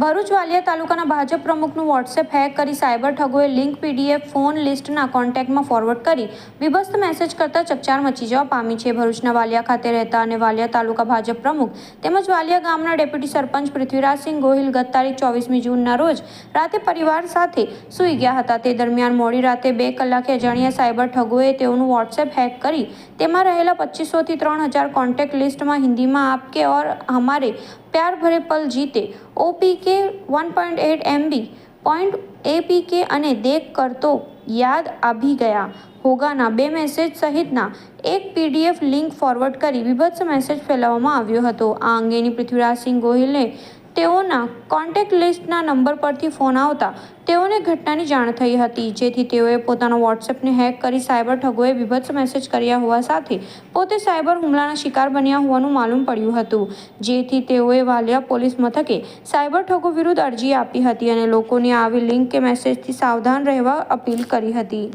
ભરૂચ વાલિયા તાલુકાના ભાજપ પ્રમુખનું WhatsApp hack કરી સાયબર ઠગોએ લિંક પીડીએફ ફોન લિસ્ટના કોન્ટેક્ટમાં ફોરવર્ડ કરી વિભસ્ત મેસેજ કરતા ચકચાર મચી જવા પામી છે. ભરૂચના વાલિયા ખાતે રહેતા અને વાલિયા તાલુકા ભાજપ પ્રમુખ તેમજ વાલિયા ગામના ડેપ્યુટી સરપંચ પૃથ્વીરાજસિંહ ગોહિલ ગત તારીખ ચોવીસમી જૂનના રોજ રાતે પરિવાર સાથે સૂઈ ગયા હતા. તે દરમિયાન મોડી રાતે બે કલાકે અજાણ્યા સાયબર ઠગોએ તેઓનું વોટ્સએપ હેક કરી તેમાં રહેલા પચીસોથી ત્રણ હજાર કોન્ટેક્ટ લિસ્ટમાં હિન્દીમાં આપકે ઓર હમારે પ્યાર ભરે પલ જીતે OPK one point eight MB point APK અને દેખ કરતો યાદ આવી ગયા. હોગાના બે મેસેજ સહિતના એક પીડીએફ લિંક ફોરવર્ડ કરી વિભત્સ મેસેજ ફેલાવવામાં આવ્યો હતો. આ અંગેની પૃથ્વીરાજસિંહ ગોહિલને તેઓના કોન્ટેક્ટ લિસ્ટના નંબર પરથી ફોન આવતા તેઓને ઘટનાની જાણ થઈ હતી. જેથી તેઓએ પોતાના વોટ્સએપને હેક કરી સાયબર ઠગોએ વિભત્સ મેસેજ કર્યા હોવા સાથે પોતે સાયબર હુમલાના શિકાર બન્યા હોવાનું માલુમ પડ્યું હતું. જેથી તેઓએ વાલિયા પોલીસ મથકે સાયબર ઠગો વિરુદ્ધ અરજી આપી હતી અને લોકોને આવી લિંક કે મેસેજથી સાવધાન રહેવા અપીલ કરી હતી.